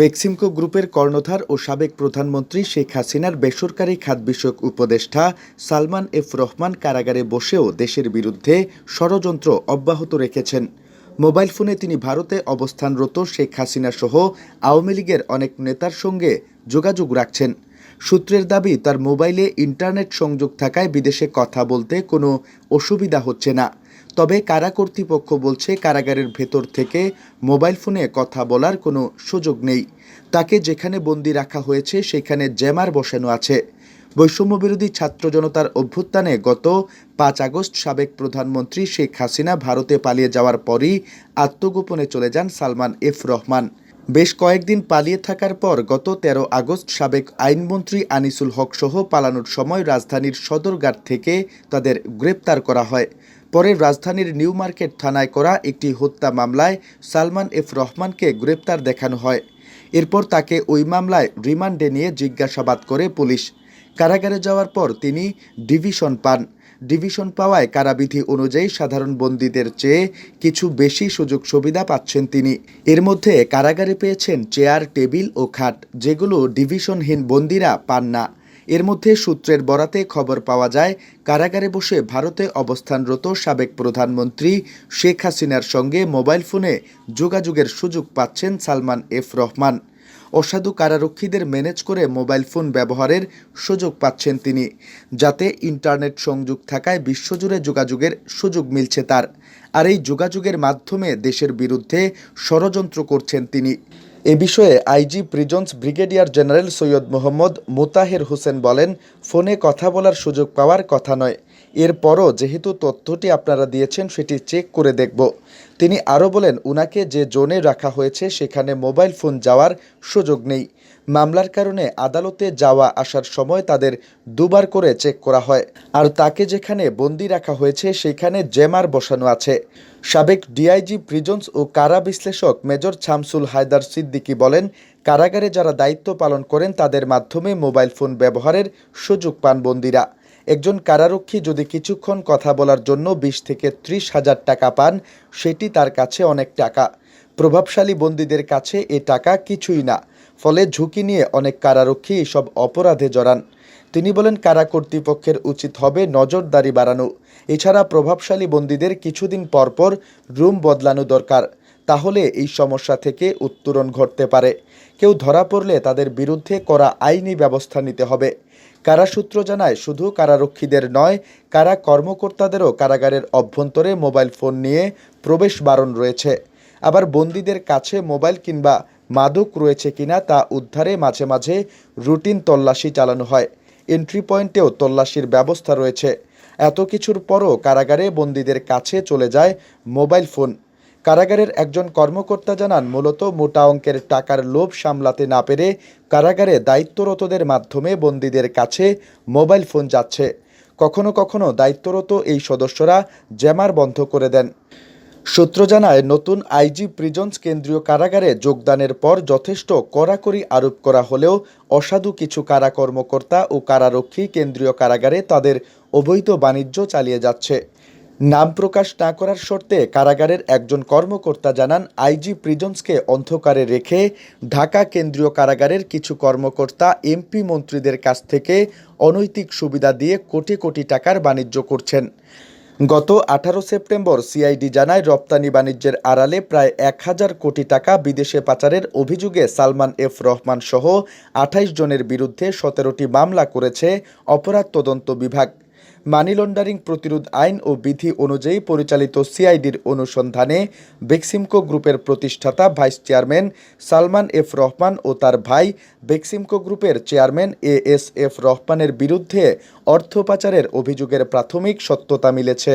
বেক্সিমকো গ্রুপের কর্ণধার ও সাবেক প্রধানমন্ত্রী শেখ হাসিনার বেসরকারি খাত বিষয়ক উপদেষ্টা সালমান এফ রহমান কারাগারে বসেও দেশের বিরুদ্ধে ষড়যন্ত্র অব্যাহত রেখেছেন। মোবাইল ফোনে তিনি ভারতে অবস্থানরত শেখ হাসিনা সহ আওয়ামী লীগের অনেক নেতার সঙ্গে যোগাযোগ রাখছেন। সূত্রের দাবি, তার মোবাইলে ইন্টারনেট সংযোগ থাকায় বিদেশে কথা বলতে কোনো অসুবিধা হচ্ছে না। তবে কারা কর্তৃপক্ষ বলছে কারাগারের ভেতর থেকে মোবাইল ফোনে কথা বলার কোনো সুযোগ নেই। তাকে যেখানে বন্দি রাখা হয়েছে সেখানে জ্যামার বসানো আছে। বৈষম্যবিরোধী ছাত্র জনতার অভ্যুত্থানে গত পাঁচ আগস্ট সাবেক প্রধানমন্ত্রী শেখ হাসিনা ভারতে পালিয়ে যাওয়ার পরই আত্মগোপনে চলে যান সালমান এফ রহমান। বেশ কয়েকদিন পালিয়ে থাকার পর গত তেরো আগস্ট সাবেক আইনমন্ত্রী আনিসুল হক সহ পালানোর সময় রাজধানীর সদরঘাট থেকে তাদের গ্রেপ্তার করা হয়। পরে রাজধানীর নিউ মার্কেট থানায় করা একটি হত্যা মামলায় সালমান এফ রহমানকে গ্রেপ্তার দেখানো হয়। এরপর তাকে ওই মামলায় রিমান্ডে নিয়ে জিজ্ঞাসাবাদ করে পুলিশ। কারাগারে যাওয়ার পর তিনি ডিভিশন পান। ডিভিশন পাওয়ায় কারাবিধি অনুযায়ী সাধারণ বন্দীদের চেয়ে কিছু বেশি সুযোগ সুবিধা পাচ্ছেন তিনি। এর মধ্যে কারাগারে পেয়েছেন চেয়ার, টেবিল ও খাট, যেগুলো ডিভিশনহীন বন্দীরা পান না। এর মধ্যে সূত্রের বরাতে খবর পাওয়া যায়, কারাগারে বসে ভারতে অবস্থানরত সাবেক প্রধানমন্ত্রী শেখ হাসিনার সঙ্গে মোবাইল ফোনে যোগাযোগের সুযোগ পাচ্ছেন সালমান এফ রহমান। অসাধু কারারক্ষীদের ম্যানেজ করে মোবাইল ফোন ব্যবহারের সুযোগ পাচ্ছেন তিনি, যাতে ইন্টারনেট সংযোগ থাকায় বিশ্বজুড়ে যোগাযোগের সুযোগ মিলছে তার। আর এই যোগাযোগের মাধ্যমে দেশের বিরুদ্ধে ষড়যন্ত্র করছেন তিনি। এ বিষয়ে IG prisons brigadier general Syed Mohammad Motaher Hossain বলেন, ফোনে কথা বলার সুযোগ পাওয়ার কথা নয়। এরপরও যেহেতু তথ্যটি আপনারা দিয়েছেন, সেটি চেক করে দেখব। তিনি আরও বলেন, উনাকে যে জোনে রাখা হয়েছে, সেখানে মোবাইল ফোন যাওয়ার সুযোগ নেই। মামলার কারণে আদালতে যাওয়া আসার সময় তাদের দুবার করে চেক করা হয়। আর তাকে যেখানে বন্দি রাখা হয়েছে, সেখানে জেমার বসানো আছে। সাবেক ডিআইজি প্রিজন্স ও কারা বিশ্লেষক মেজর ছামসুল হায়দার সিদ্দিকী বলেন, কারাগারে যারা দায়িত্ব পালন করেন তাদের মাধ্যমে মোবাইল ফোন ব্যবহারের সুযোগ পান বন্দীরা। একজন কারারক্ষী যদি কিছুক্ষণ কথা বলার জন্য বিশ থেকে ত্রিশ হাজার টাকা পান, সেটি তার কাছে অনেক টাকা। প্রভাবশালী বন্দীদের কাছে এ টাকা কিছুই না, ফলে ঝুঁকি নিয়ে অনেক কারারক্ষী এসব অপরাধে জড়ান। তিনি বলেন, কারা কর্তৃপক্ষের উচিত হবে নজরদারি বাড়ানো। এছাড়া প্রভাবশালী বন্দীদের কিছুদিন পরপর রুম বদলানো দরকার। তাহলে এই সমস্যা থেকে উত্তরণ ঘটতে পারে। কেউ ধরা পড়লে তাদের বিরুদ্ধে করা আইনি ব্যবস্থা নিতে হবে। কারা সূত্র জানায়, শুধু কারারক্ষীদের নয়, কারা কর্মকর্তাদেরও কারাগারের অভ্যন্তরে মোবাইল ফোন নিয়ে প্রবেশ বারণ রয়েছে। আবার বন্দীদের কাছে মোবাইল কিংবা মাদক রয়েছে কিনা তা উদ্ধারে মাঝে মাঝে রুটিন তল্লাশি চালানো হয়। এন্ট্রি পয়েন্টেও তল্লাশির ব্যবস্থা রয়েছে। এত কিছুর পরও কারাগারে বন্দীদের কাছে চলে যায় মোবাইল ফোন। কারাগারের একজন কর্মকর্তা জানান, মূলত মোটা অঙ্কের টাকার লোভ সামলাতে না পেরে কারাগারে দায়িত্বরতদের মাধ্যমে বন্দীদের কাছে মোবাইল ফোন যাচ্ছে। কখনো কখনো দায়িত্বরত এই সদস্যরা জ্যামার বন্ধ করে দেন। সূত্র জানায়, নতুন আইজি প্রিজন্স কেন্দ্রীয় কারাগারে যোগদানের পর যথেষ্ট কড়াকড়ি আরোপ করা হলেও অসাধু কিছু কারা কর্মকর্তা ও কারারক্ষী কেন্দ্রীয় কারাগারে তাদের অবৈধ বাণিজ্য চালিয়ে যাচ্ছে। নাম প্রকাশ না করার শর্তে কারাগারের একজন কর্মকর্তা জানান, আইজি প্রিজন্সকে অন্ধকারে রেখে ঢাকা কেন্দ্রীয় কারাগারের কিছু কর্মকর্তা, এমপি মন্ত্রীদের কাছ থেকে অনৈতিক সুবিধা দিয়ে কোটি কোটি টাকার বাণিজ্য করছেন। গত আঠারো সেপ্টেম্বর সিআইডি জানায়, রপ্তানি বাণিজ্যের আড়ালে প্রায় এক হাজার কোটি টাকা বিদেশে পাচারের অভিযোগে সালমান এফ রহমান সহ আঠাইশ জনের বিরুদ্ধে সতেরোটি মামলা করেছে অপরাধ তদন্ত বিভাগ। মানি লন্ডারিং প্রতিরোধ আইন ও বিধি অনুযায়ী পরিচালিত সিআইডির অনুসন্ধানে বেক্সিমকো গ্রুপের প্রতিষ্ঠাতা vice chairman Salman F Rahman ও তার ভাই বেক্সিমকো গ্রুপের চেয়ারম্যান এ এস এফ রহমানের বিরুদ্ধে অর্থ পাচারের অভিযোগের প্রাথমিক সত্যতা মিলেছে।